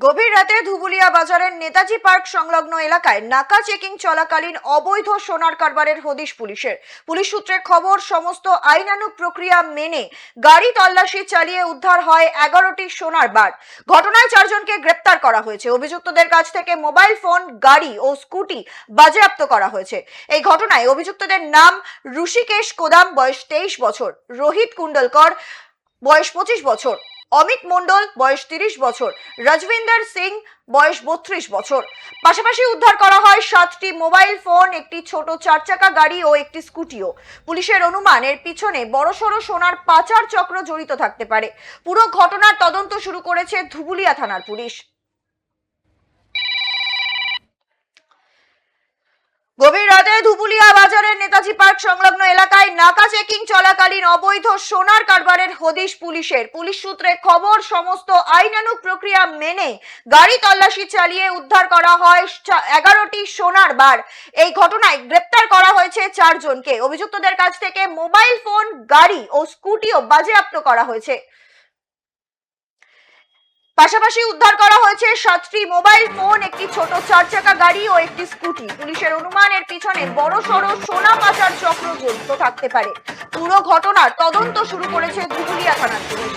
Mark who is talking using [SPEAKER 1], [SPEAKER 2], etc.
[SPEAKER 1] গভীর রাতে ধুবুলিয়া বাজারের নেতাজি পার্ক সংলগ্ন এলাকায় নাকা চেকিং চলাকালীন অবৈধ সোনার কারবারের হদিশ পুলিশের। পুলিশ সূত্রে খবর, সমস্ত আইনানুগ প্রক্রিয়া মেনে গাড়ি তল্লাশি চালিয়ে উদ্ধার হয় এগারোটি সোনার বার ঘটনায় চারজনকে গ্রেপ্তার করা হয়েছে। অভিযুক্তদের কাছ থেকে মোবাইল ফোন, গাড়ি ও স্কুটি বাজেয়াপ্ত করা হয়েছে। এই ঘটনায় অভিযুক্তদের নাম ঋষিকেশ কোদাম, বয়স তেইশ বছর, রোহিত কুণ্ডলকর, বয়স পঁচিশ বছর। অমিত মণ্ডল, বয়স তিরিশ বছর। রাজবিন্দর সিং, বয়স বত্রিশ বছর। পাশাপাশি উদ্ধার করা হয় সাতটি মোবাইল ফোন, একটি ছোট চার চাকা গাড়ি ও একটি স্কুটিও। পুলিশের অনুমান এর পিছনে বড়সড় সোনার পাচার চক্র জড়িত থাকতে পারে। পুরো ঘটনার তদন্ত শুরু করেছে ধুবুলিয়া থানার পুলিশ গভীর রাতে ধুবুলিয়া বাজারের নেতাজি পার্ক সংলগ্ন এলাকায় নাকা চেকিং চলাকালীন অবৈধ সোনার কারবারের হদিশ পুলিশের। পুলিশ সূত্রে খবর, সমস্ত আইনানুগ প্রক্রিয়া মেনে গাড়ি তল্লাশি চালিয়ে উদ্ধার করা হয় এগারোটি সোনার বার। এই ঘটনায় গ্রেপ্তার করা হয়েছে চারজনকে। অভিযুক্তদের কাছ থেকে মোবাইল ফোন, গাড়ি ও স্কুটিও বাজেয়াপ্ত করা হয়েছে। পাশাপাশি উদ্ধার করা হয়েছে সাতটি মোবাইল ফোন, একটি ছোট চার চাকা গাড়ি ও একটি স্কুটি। পুলিশের অনুমানের পিছনে বড় সড়ো সোনা পাচার চক্র জড়িত থাকতে পারে। পুরো ঘটনার তদন্ত শুরু করেছে ধুবুলিয়া থানার পুলিশ।